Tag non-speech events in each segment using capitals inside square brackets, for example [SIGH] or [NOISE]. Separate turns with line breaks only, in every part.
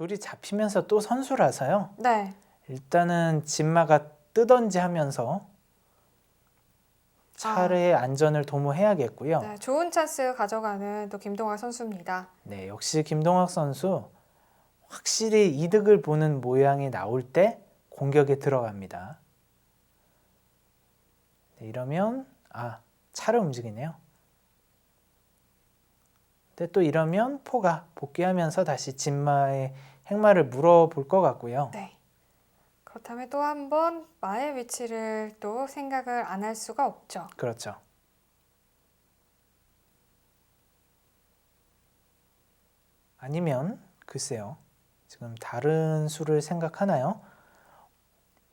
졸이 잡히면서 또 선수라서요.
네.
일단은 진마가 뜨던지 하면서 차례의 안전을 도모해야겠고요.
네, 좋은 찬스 가져가는 또 김동학 선수입니다.
네, 역시 김동학 선수 확실히 이득을 보는 모양이 나올 때 공격에 들어갑니다. 네, 이러면 아 차를 움직이네요. 근데 또 이러면 포가 복귀하면서 다시 진마의 행마를 물어볼 것 같고요.
네. 그렇다면 또 한 번 마의 위치를 또 생각을 안 할 수가 없죠.
그렇죠. 아니면 글쎄요. 지금 다른 수를 생각하나요?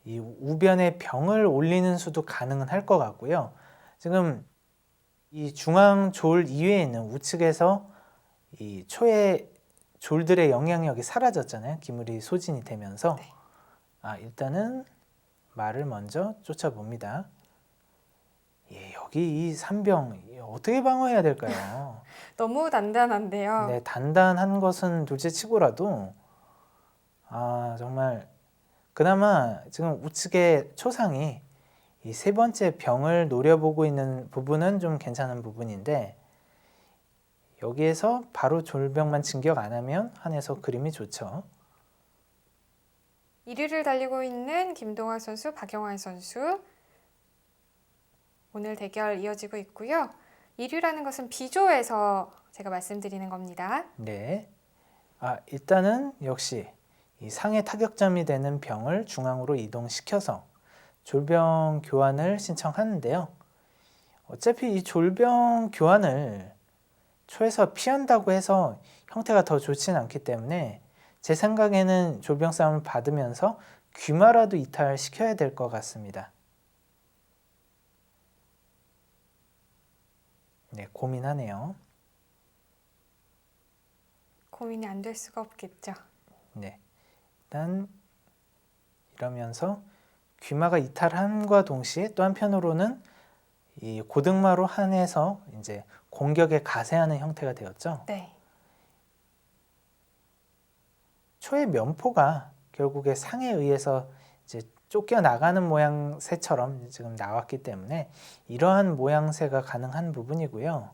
이 우변에 병을 올리는 수도 가능은 할 것 같고요. 지금 이 중앙 졸 이외에 있는 우측에서 이 초의 졸들의 영향력이 사라졌잖아요. 기물이 소진이 되면서
네.
아 일단은 말을 먼저 쫓아봅니다. 예, 여기 이 산병 이 어떻게 방어해야 될까요? [LAUGHS]
너무 단단한데요.
네, 단단한 것은 둘째치고라도 아 정말 그나마 지금 우측의 초상이 이 세 번째 병을 노려보고 있는 부분은 좀 괜찮은 부분인데 여기에서 바로 졸병만 진격 안 하면 한해서 그림이 좋죠.
1위를 달리고 있는 김동학 선수, 박영환 선수. 오늘 대결 이어지고 있고요. 1위라는 것은 비조에서 제가 말씀드리는 겁니다.
네. 아, 일단은 역시 이 상해 타격점이 되는 병을 중앙으로 이동시켜서 졸병 교환을 신청하는데요. 어차피 이 졸병 교환을 초에서 피한다고 해서 형태가 더 좋지는 않기 때문에 제 생각에는 졸병 싸움을 받으면서 귀마라도 이탈시켜야 될 것 같습니다. 네, 고민하네요.
고민이 안 될 수가 없겠죠.
네. 일단 이러면서 귀마가 이탈함과 동시에 또 한편으로는 이 고등마로 한해서 이제 공격에 가세하는 형태가 되었죠.
네.
초의 면포가 결국에 상에 의해서 이제 쫓겨 나가는 모양새처럼 지금 나왔기 때문에 이러한 모양새가 가능한 부분이고요.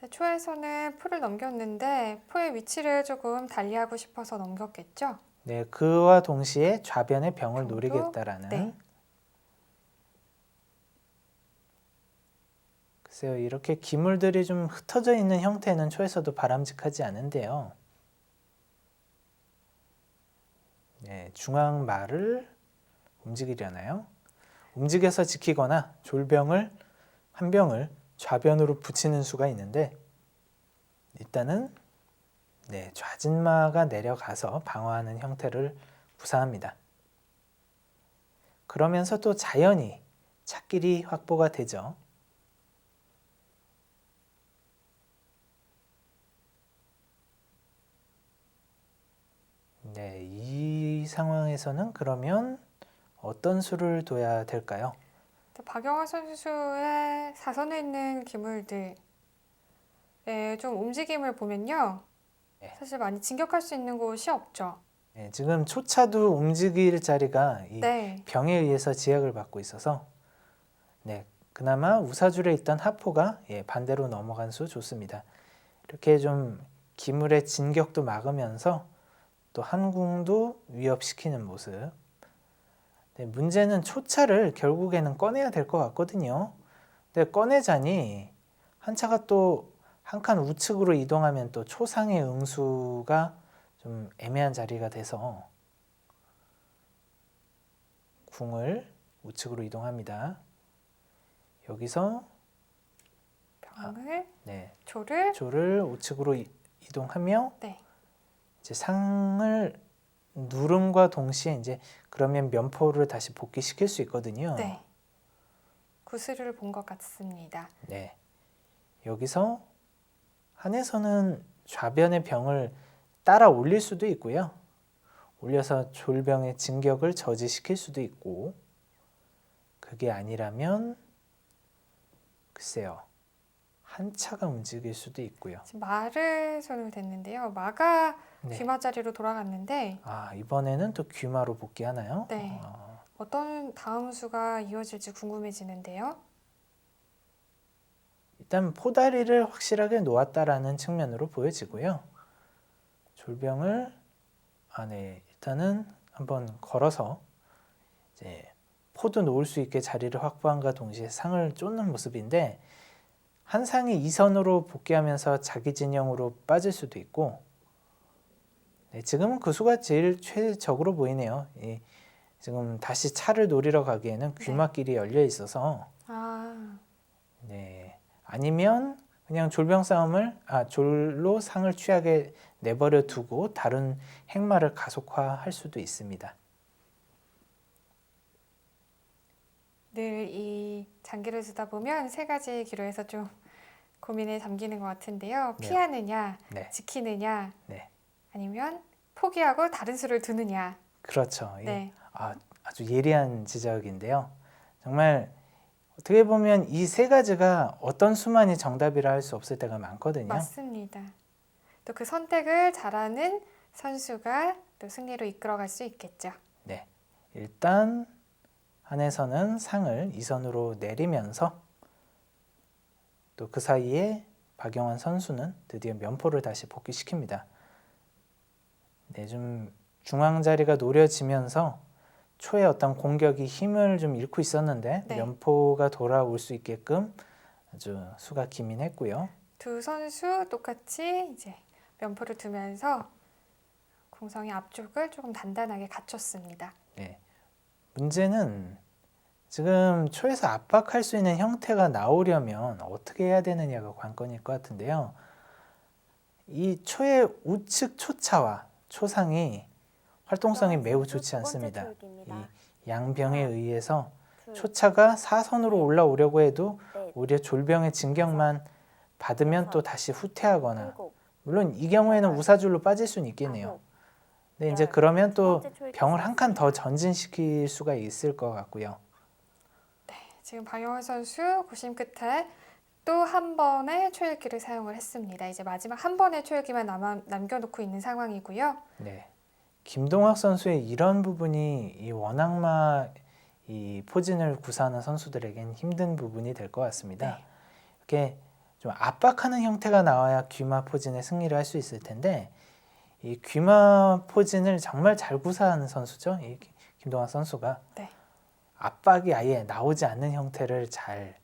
네, 초에서는 포를 넘겼는데 포의 위치를 조금 달리하고 싶어서 넘겼겠죠.
네, 그와 동시에 좌변의 병을
병도?
노리겠다라는
네.
글쎄요, 이렇게 기물들이 좀 흩어져 있는 형태는 초에서도 바람직하지 않은데요. 네, 중앙 말을 움직이려나요? 움직여서 지키거나 졸병을 한 병을 좌변으로 붙이는 수가 있는데 일단은 네, 좌진마가 내려가서 방어하는 형태를 구사합니다. 그러면서 또 자연히 찻길이 확보가 되죠. 네, 이 상황에서는 그러면 어떤 수를 둬야 될까요?
또 박영환 선수의 사선에 있는 기물들의 좀 움직임을 보면요.
네.
사실 많이 진격할 수 있는 곳이 없죠.
네, 지금 초차도 움직일 자리가 이
네.
병에 의해서 제약을 받고 있어서 네, 그나마 우사줄에 있던 하포가 예, 반대로 넘어간 수 좋습니다. 이렇게 좀 기물의 진격도 막으면서 또 한궁도 위협시키는 모습. 네, 문제는 초차를 결국에는 꺼내야 될 것 같거든요. 근데 꺼내자니 한 차가 또 한 칸 우측으로 이동하면 또 초상의 응수가 좀 애매한 자리가 돼서 궁을 우측으로 이동합니다. 여기서
병을
네,
조를
조를 우측으로 이- 이동하며
네.
이제 상을 누름과 동시에 이제 그러면 면포를 다시 복귀시킬 수 있거든요.
네. 구슬을 본 것 같습니다.
네. 여기서 한에서는 좌변의 병을 따라 올릴 수도 있고요. 올려서 졸병의 진격을 저지시킬 수도 있고 그게 아니라면 글쎄요. 한 차가 움직일 수도 있고요.
지금 마를 손을 댔는데요. 마가
네.
귀마 자리로 돌아갔는데
아, 이번에는 또 귀마로 복귀하나요?
네.
어,
어떤 다음 수가 이어질지 궁금해지는데요.
일단 포다리를 확실하게 놓았다라는 측면으로 보여지고요. 졸병을 아, 네. 일단은 한번 걸어서 이제 포도 놓을 수 있게 자리를 확보한과 동시에 상을 쫓는 모습인데 한 상이 이선으로 복귀하면서 자기 진영으로 빠질 수도 있고 네, 지금은 그 수가 제일 최적으로 보이네요. 이, 지금 다시 차를 노리러 가기에는 귀마길이 열려 있어서
아,
네. 아니면 그냥 졸병 싸움을 아 졸로 상을 취하게 내버려 두고 다른 행마를 가속화할 수도 있습니다.
늘 이 장기를 두다 보면 세 가지 기로에서 좀 고민에 잠기는 것 같은데요.
네.
피하느냐,
네,
지키느냐,
네,
아니면 포기하고 다른 수를 두느냐.
그렇죠. 이-
네,
아, 아주 예리한 지적인데요. 정말 어떻게 보면 이 세 가지가 어떤 수만이 정답이라 할 수 없을 때가 많거든요.
맞습니다. 또 그 선택을 잘하는 선수가 또 승리로 이끌어갈 수 있겠죠.
네, 일단 한에서는 상을 이선으로 내리면서 또 그 사이에 박영환 선수는 드디어 면포를 다시 복귀시킵니다. 네, 좀 중앙 자리가 노려지면서 초에 어떤 공격이 힘을 좀 잃고 있었는데
네.
면포가 돌아올 수 있게끔 아주 수가 기민했고요.
두 선수 똑같이 이제 면포를 두면서 공성의 앞쪽을 조금 단단하게 갖췄습니다.
네. 문제는 지금 초에서 압박할 수 있는 형태가 나오려면 어떻게 해야 되느냐가 관건일 것 같은데요. 이 초의 우측 초차와 초상이 활동성이 매우 좋지 않습니다. 이 양병에 의해서 초차가 사선으로 올라오려고 해도 오히려 졸병의 진격만 받으면 또 다시 후퇴하거나 물론 이 경우에는 우사줄로 빠질 수는 있겠네요. 근데 이제 그러면 또 병을 한 칸 더 전진시킬 수가 있을 것 같고요.
지금 박영환 선수 고심 끝에 또 한 번의 초읽기를 사용을 했습니다. 이제 마지막 한 번의 초읽기만 남아, 남겨놓고 있는 상황이고요.
네. 김동학 선수의 이런 부분이 이 원악마 이 포진을 구사하는 선수들에겐 힘든 부분이 될 것 같습니다.
네.
이렇게 좀 압박하는 형태가 나와야 귀마 포진의 승리를 할 수 있을 텐데 이 귀마 포진을 정말 잘 구사하는 선수죠. 이 기- 김동학 선수가
네.
압박이 아예 나오지 않는 형태를 잘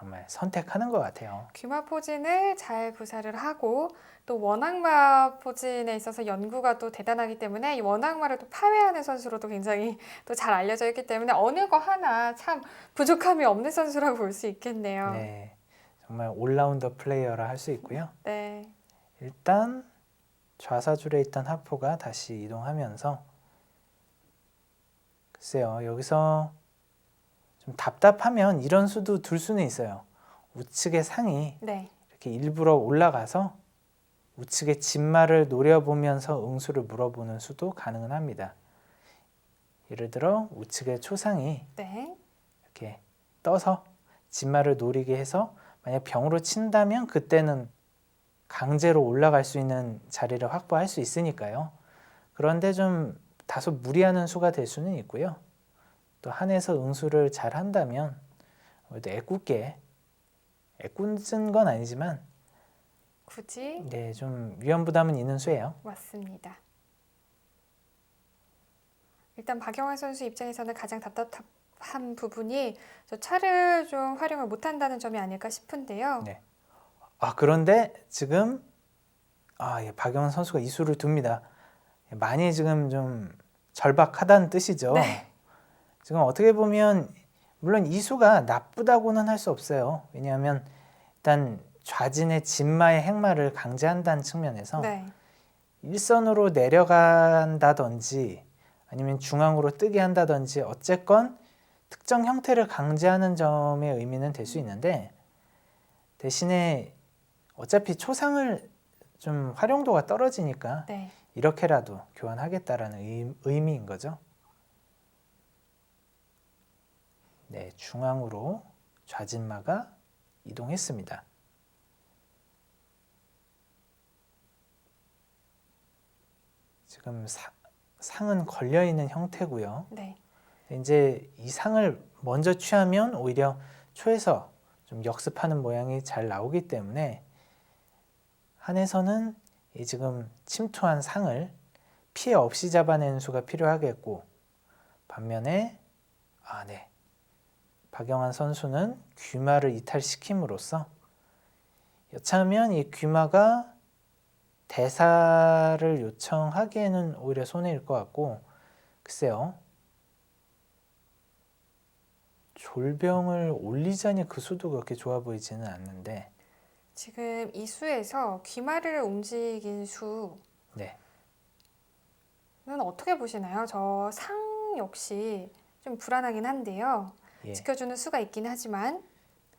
정말 선택하는 것 같아요.
귀마 포진을 잘 구사를 하고 또 원악마 포진에 있어서 연구가 또 대단하기 때문에 이 원악마를 또 파괴하는 선수로도 굉장히 [LAUGHS] 또 잘 알려져 있기 때문에 어느 거 하나 참 부족함이 없는 선수라고 볼 수 있겠네요.
네, 정말 올라운더 플레이어라 할 수 있고요.
네.
일단 좌사줄에 있던 하포가 다시 이동하면서 글쎄요 여기서 좀 답답하면 이런 수도 둘 수는 있어요 우측의 상이
네.
이렇게 일부러 올라가서 우측의 진마를 노려보면서 응수를 물어보는 수도 가능은 합니다 예를 들어 우측의 초상이
네.
이렇게 떠서 진마를 노리게 해서 만약 병으로 친다면 그때는 강제로 올라갈 수 있는 자리를 확보할 수 있으니까요. 그런데 좀 다소 무리하는 수가 될 수는 있고요. 또 한에서 응수를 잘 한다면 그래도 애꿎게 애꿎은 건 아니지만
굳이
네, 좀 위험 부담은 있는 수예요.
맞습니다. 일단 박영환 선수 입장에서는 가장 답답한 부분이 저 차를 좀 활용을 못한다는 점이 아닐까 싶은데요.
네. 아 그런데 지금 아 예, 박영원 선수가 이 수를 둡니다. 많이 지금 좀 절박하다는 뜻이죠.
네.
지금 어떻게 보면 물론 이 수가 나쁘다고는 할 수 없어요. 왜냐하면 일단 좌진의 진마의 행마를 강제한다는 측면에서
네.
일선으로 내려간다든지 아니면 중앙으로 뜨게 한다든지 어쨌건 특정 형태를 강제하는 점의 의미는 될 수 있는데 대신에 어차피 초상을 좀 활용도가 떨어지니까
네.
이렇게라도 교환하겠다라는 의, 의미인 거죠. 네, 중앙으로 좌진마가 이동했습니다. 지금 사- 상은 걸려 있는 형태고요.
네.
이제 이 상을 먼저 취하면 오히려 초에서 좀 역습하는 모양이 잘 나오기 때문에 한에서는 이 지금 침투한 상을 피해 없이 잡아내는 수가 필요하겠고 반면에 아 네. 박영환 선수는 귀마를 이탈시킴으로써 여차하면 이 귀마가 대사를 요청하기에는 오히려 손해일 것 같고 글쎄요 졸병을 올리자니 그 수도 그렇게 좋아 보이지는 않는데
지금 이 수에서 귀마를 움직인 수는
네
어떻게 보시나요? 저 상 역시 좀 불안하긴 한데요.
예.
지켜주는 수가 있긴 하지만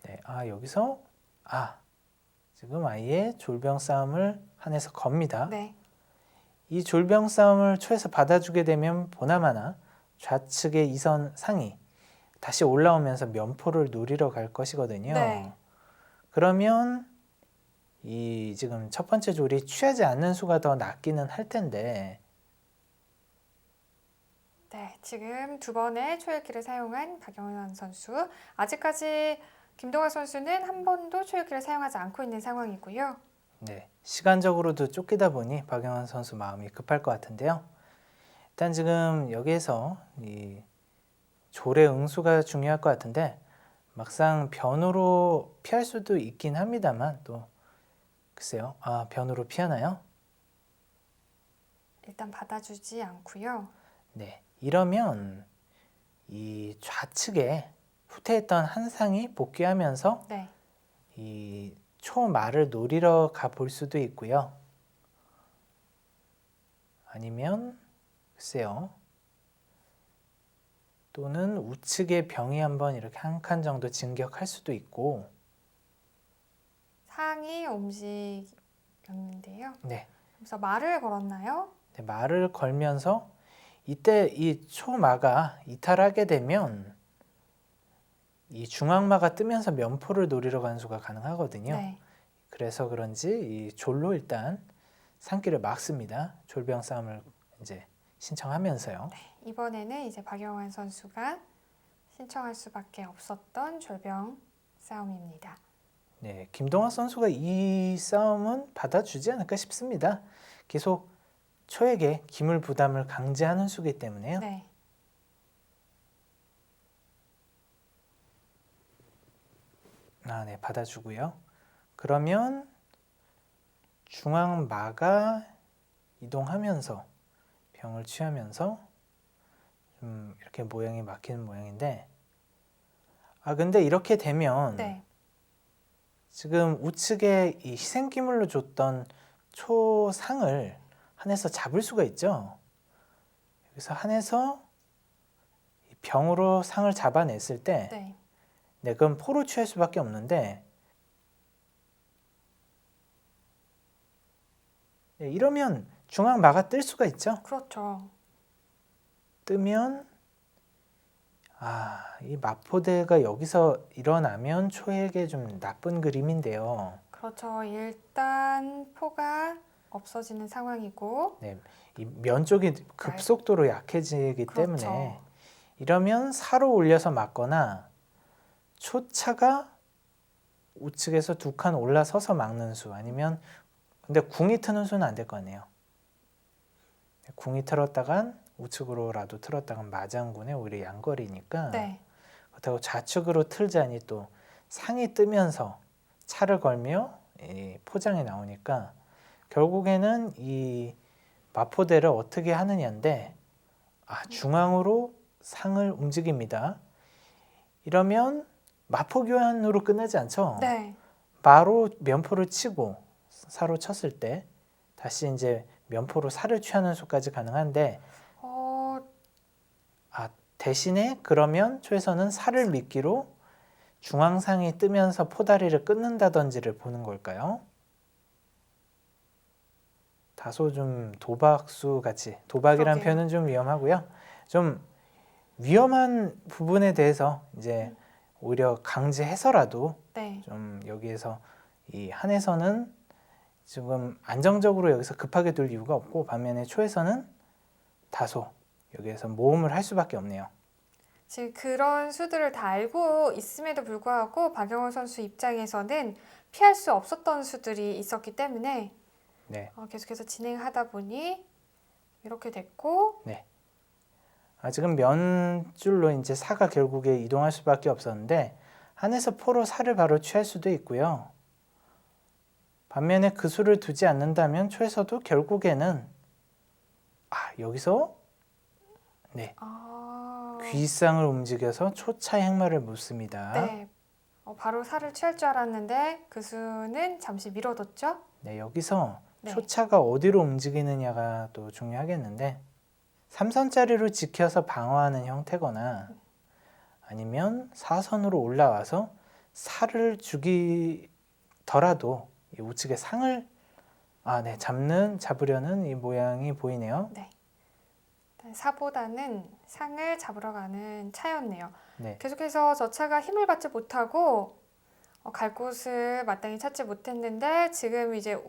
네, 아 여기서 아 지금 아예 졸병 싸움을 한에서 겁니다.
네.
이 졸병 싸움을 초에서 받아주게 되면 보나마나 좌측의 이선 상이 다시 올라오면서 면포를 노리러 갈 것이거든요.
네.
그러면 이 지금 첫 번째 졸이 취하지 않는 수가 더 낫기는 할 텐데
네, 지금 두 번의 초읽기를 사용한 박영환 선수. 아직까지 김동환 선수는 한 번도 초읽기를 사용하지 않고 있는 상황이고요.
네, 시간적으로도 쫓기다 보니 박영환 선수 마음이 급할 것 같은데요. 일단 지금 여기에서 이 졸의 응수가 중요할 것 같은데 막상 변으로 피할 수도 있긴 합니다만 또 글쎄요, 아 변으로 피하나요?
일단 받아주지 않고요.
네, 이러면 이 좌측에 후퇴했던 한 상이 복귀하면서
네.
이 초말을 노리러 가 볼 수도 있고요. 아니면 글쎄요. 또는 우측의 병이 한번 이렇게 한 칸 정도 진격할 수도 있고,
상이 움직였는데요.
네,
그래서 말을 걸었나요?
네, 말을 걸면서 이때 이 초마가 이탈하게 되면 이 중앙마가 뜨면서 면포를 노리러 가는 수가 가능하거든요.
네.
그래서 그런지 이 졸로 일단 산길을 막습니다. 졸병 싸움을 이제 신청하면서요.
이번에는 이제 박영환 선수가 신청할 수밖에 없었던 졸병 싸움입니다.
네, 김동환 선수가 이 싸움은 받아주지 않을까 싶습니다. 계속 초에게 기물 부담을 강제하는 수기 때문에요.
네.
아, 네, 받아주고요. 그러면 중앙마가 이동하면서 병을 취하면서 좀 이렇게 모양이 막히는 모양인데 아 근데 이렇게 되면
네.
지금 우측에 이 희생기물로 줬던 초상을 한에서 잡을 수가 있죠. 여기서 한에서 이 병으로 상을 잡아냈을 때
네.
네, 그럼 포로 취할 수밖에 없는데 네, 이러면 중앙 마가 뜰 수가 있죠.
그렇죠.
뜨면 아, 이 마포대가 여기서 일어나면 초에게 좀 나쁜 그림인데요.
그렇죠. 일단 포가 없어지는 상황이고
네, 이 면 쪽이 급속도로 약해지기
그렇죠.
때문에 이러면 사로 올려서 막거나 초차가 우측에서 두 칸 올라서서 막는 수 아니면 근데 궁이 트는 수는 안 될 거 아니에요. 궁이 틀었다간 우측으로라도 틀었다간 마장군에 오히려 양거리니까
네.
그렇다고 좌측으로 틀자니 또 상이 뜨면서 차를 걸며 이 포장이 나오니까 결국에는 이 마포대를 어떻게 하느냐인데 아 중앙으로 상을 움직입니다. 이러면 마포 교환으로 끝나지 않죠.
네.
마로 면포를 치고 사로 쳤을 때 다시 이제 면포로 살을 취하는 수까지 가능한데
어,
아 대신에 그러면 초에서는 살을 미끼로 중앙상이 뜨면서 포다리를 끊는다든지를 보는 걸까요? 다소 좀 도박수 같이 도박이란
그러게요.
표현은 좀 위험하고요. 좀 위험한 부분에 대해서 이제 오히려 강제해서라도
네.
좀 여기에서 이 한에서는 지금 안정적으로 여기서 급하게 둘 이유가 없고 반면에 초에서는 다소 여기에서 모험을 할 수밖에 없네요.
지금 그런 수들을 다 알고 있음에도 불구하고 박영원 선수 입장에서는 피할 수 없었던 수들이 있었기 때문에
네.
어, 계속해서 진행하다 보니 이렇게 됐고
아, 지금 면줄로 이제 사가 결국에 이동할 수밖에 없었는데 한에서 포로 사를 바로 취할 수도 있고요. 반면에 그 수를 두지 않는다면 초에서도 결국에는 아 여기서 네
아,
귀상을 움직여서 초차 행마를 묻습니다.
네. 어, 바로 살을 취할 줄 알았는데 그 수는 잠시 미뤄뒀죠.
네, 여기서
네.
초차가 어디로 움직이느냐가 또 중요하겠는데 삼선짜리로 지켜서 방어하는 형태거나 아니면 사선으로 올라와서 살을 죽이더라도 이 우측에 상을 아, 네, 잡는 잡으려는 이 모양이 보이네요.
일단 사보다는 상을 잡으러 가는 차였네요.
네,
계속해서 저 차가 힘을 받지 못하고 어, 갈 곳을 마땅히 찾지 못했는데 지금 이제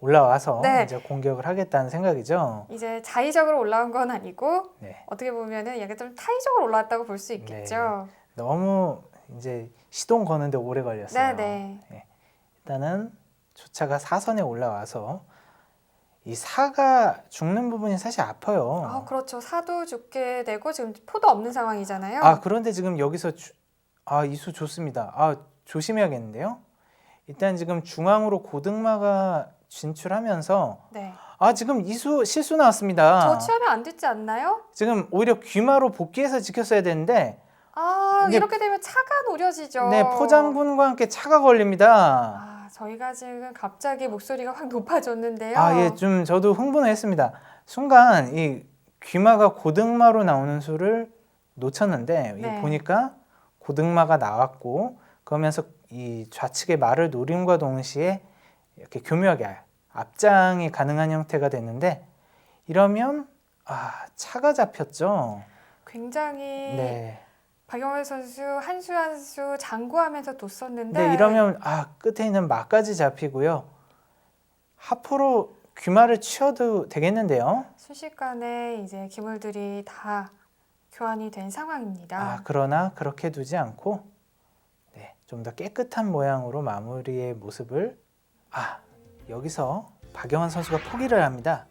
올라와서
네.
이제 공격을 하겠다는 생각이죠.
이제 자의적으로 올라온 건 아니고
네,
어떻게 보면은 약간 좀 타의적으로 올라왔다고 볼 수 있겠죠.
너무 이제 시동 거는데 오래 걸렸어요.
네, 네.
일단은 조차가 사선에 올라와서 이 사가 죽는 부분이 사실 아파요.
아, 그렇죠. 사도 죽게 되고 지금 포도 없는 상황이잖아요.
아 그런데 지금 여기서 아 이수 좋습니다. 아 조심해야겠는데요. 일단 지금 중앙으로 고등마가 진출하면서
네.
아 지금 이수 실수 나왔습니다.
저 취하면 안 됐지 않나요?
지금 오히려 귀마로 복귀해서 지켰어야 되는데
아,
이게-
이렇게 되면 차가 노려지죠.
네 포장군과 함께 차가 걸립니다.
아, 저희가 지금 갑자기 목소리가 확 높아졌는데요.
아, 예, 좀 저도 흥분했습니다. 순간 이 귀마가 고등마로 나오는 수를 놓쳤는데 이
네.
보니까 고등마가 나왔고 그러면서 이 좌측의 말을 노림과 동시에 이렇게 교묘하게 앞장이 가능한 형태가 됐는데 이러면 아 차가 잡혔죠.
굉장히
네.
박영월 선수 한 수 한 수 장구하면서 뒀었는데
네, 이러면 아 끝에 있는 마까지 잡히고요. 하프로 귀마를 치어도 되겠는데요.
순식간에 이제 기물들이 다 교환이 된 상황입니다.
아, 그러나 그렇게 두지 않고 네, 좀 더 깨끗한 모양으로 마무리의 모습을 아, 여기서 박영환 선수가 포기를 합니다.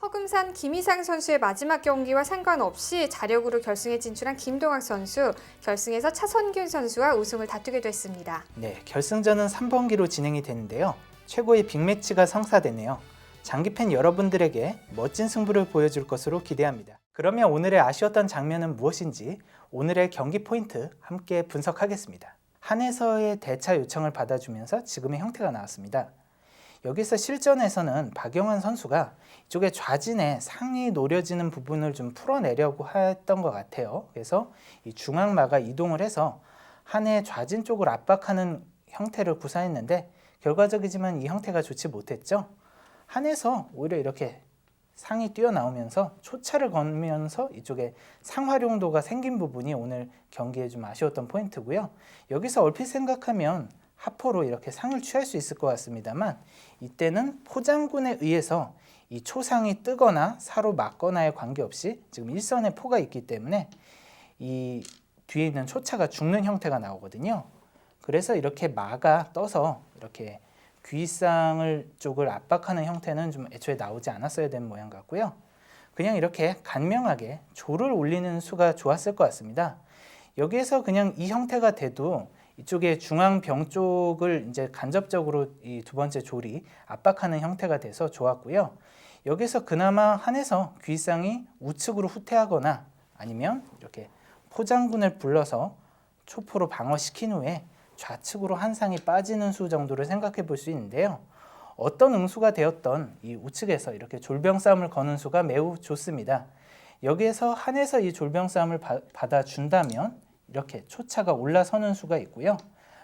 허금산 김희상 선수의 마지막 경기와 상관없이 자력으로 결승에 진출한 김동학 선수, 결승에서 차선균 선수와 우승을 다투게 됐습니다.
네, 결승전은 3번기로 진행이 되는데요. 최고의 빅매치가 성사되네요. 장기팬 여러분들에게 멋진 승부를 보여줄 것으로 기대합니다. 그러면 오늘의 아쉬웠던 장면은 무엇인지 오늘의 경기 포인트 함께 분석하겠습니다. 한에서의 대차 요청을 받아주면서 지금의 형태가 나왔습니다. 여기서 실전에서는 박영환 선수가 이쪽에 좌진에 상이 노려지는 부분을 좀 풀어내려고 했던 것 같아요. 그래서 이 중앙마가 이동을 해서 한의 좌진 쪽을 압박하는 형태를 구사했는데 결과적이지만 이 형태가 좋지 못했죠. 한에서 오히려 이렇게 상이 뛰어나오면서 초차를 걸면서 이쪽에 상활용도가 생긴 부분이 오늘 경기에 좀 아쉬웠던 포인트고요. 여기서 얼핏 생각하면 하포로 이렇게 상을 취할 수 있을 것 같습니다만 이때는 포장군에 의해서 이 초상이 뜨거나 사로 맞거나에 관계없이 지금 일선에 포가 있기 때문에 이 뒤에 있는 초차가 죽는 형태가 나오거든요. 그래서 이렇게 마가 떠서 이렇게 귀상을 쪽을 압박하는 형태는 좀 애초에 나오지 않았어야 되는 모양 같고요. 그냥 이렇게 간명하게 조를 올리는 수가 좋았을 것 같습니다. 여기에서 그냥 이 형태가 돼도 이쪽에 중앙병 쪽을 이제 간접적으로 이 두 번째 조리 압박하는 형태가 돼서 좋았고요. 여기서 그나마 한해서 귀상이 우측으로 후퇴하거나 아니면 이렇게 포장군을 불러서 초포로 방어시킨 후에 좌측으로 한 상이 빠지는 수 정도를 생각해 볼 수 있는데요. 어떤 응수가 되었던 이 우측에서 이렇게 졸병 싸움을 거는 수가 매우 좋습니다. 여기에서 한에서 이 졸병 싸움을 바- 받아준다면 이렇게 초차가 올라서는 수가 있고요.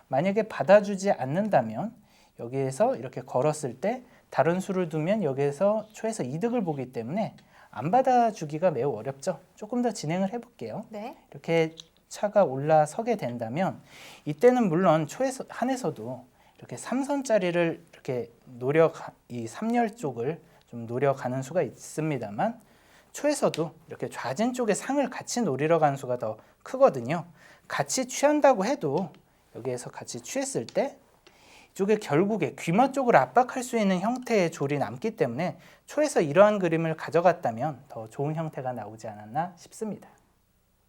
만약에 받아주지 않는다면 여기에서 이렇게 걸었을 때 다른 수를 두면 여기에서 초에서 이득을 보기 때문에 안 받아주기가 매우 어렵죠. 조금 더 진행을 해볼게요.
네.
이렇게 차가 올라서게 된다면 이때는 물론 초에서 한에서도 이렇게 삼선짜리를 이렇게 노려 이 3열 쪽을 좀 노려가는 수가 있습니다만 초에서도 이렇게 좌진 쪽의 상을 같이 노리러 가는 수가 더 크거든요. 같이 취한다고 해도 여기에서 같이 취했을 때 이쪽에 결국에 귀마 쪽을 압박할 수 있는 형태의 졸이 남기 때문에 초에서 이러한 그림을 가져갔다면 더 좋은 형태가 나오지 않았나 싶습니다.